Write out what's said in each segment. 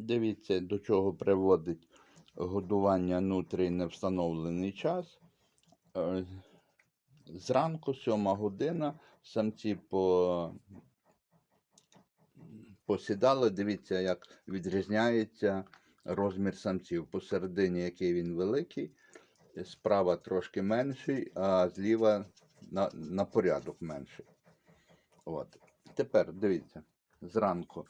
Дивіться, до чого приводить годування нутрій не встановлений час. Е, Зранку, 7 година, самці по... посідали. Дивіться, як відрізняється розмір самців. Посередині, який він великий, справа трошки менший, а зліва на, на порядок менший. От. Тепер дивіться, зранку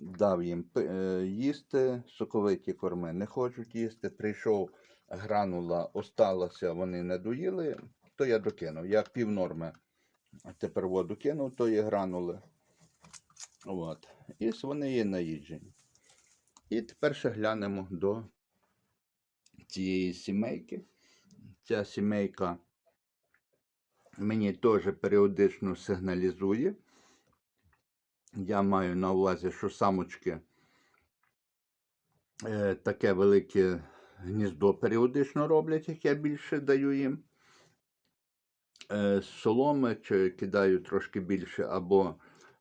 дав їм е, їсти, соковиті корми не хочуть їсти. Прийшов гранула, осталося, вони не доїли, то я докинув. Я пів норми тепер воду кинув, то є гранули. От. І вони є наїджені. І тепер ще глянемо до цієї сімейки. Ця сімейка мені теж періодично сигналізує. Я маю на увазі, що самочки е, таке велике гніздо періодично роблять, як я більше даю їм. Е, соломи чи кидаю трошки більше, або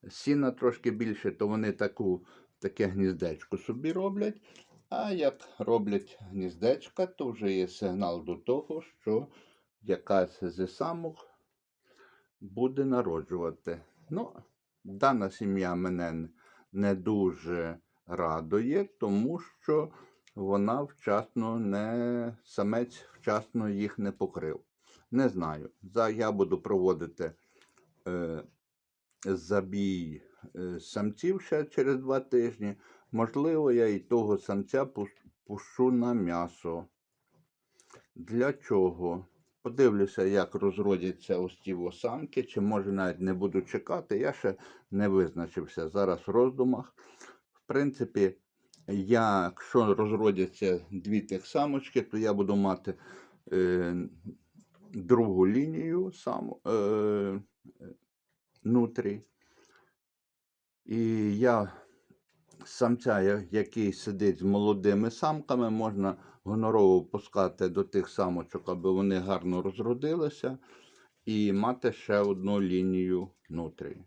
сіна трошки більше, то вони таку, таке гніздечко собі роблять. А як роблять гніздечка, то вже є сигнал до того, що якась з самок буде народжувати. Ну, дана сім'я мене не дуже радує, тому що вона вчасно не самець вчасно їх не покрив. Не знаю. За я буду проводити е, забій е, самців ще через два тижні. Можливо, я і того самця пущу на м'ясо. Для чого? Подивлюся, як розродяться ось ті самки, чи може навіть не буду чекати. Я ще не визначився зараз в роздумах. В принципі, я, якщо розродяться дві тих самочки, то я буду мати е, другу лінію сам, е, е, нутрі. І я самця, який сидить з молодими самками, можна гонорово пускати до тих самочок, аби вони гарно розродилися, і мати ще одну лінію нутрі.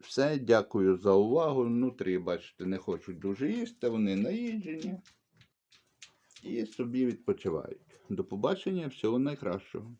Все, дякую за увагу. Нутрі, бачите, не хочуть дуже їсти, вони наїджені і собі відпочивають. До побачення, всього найкращого.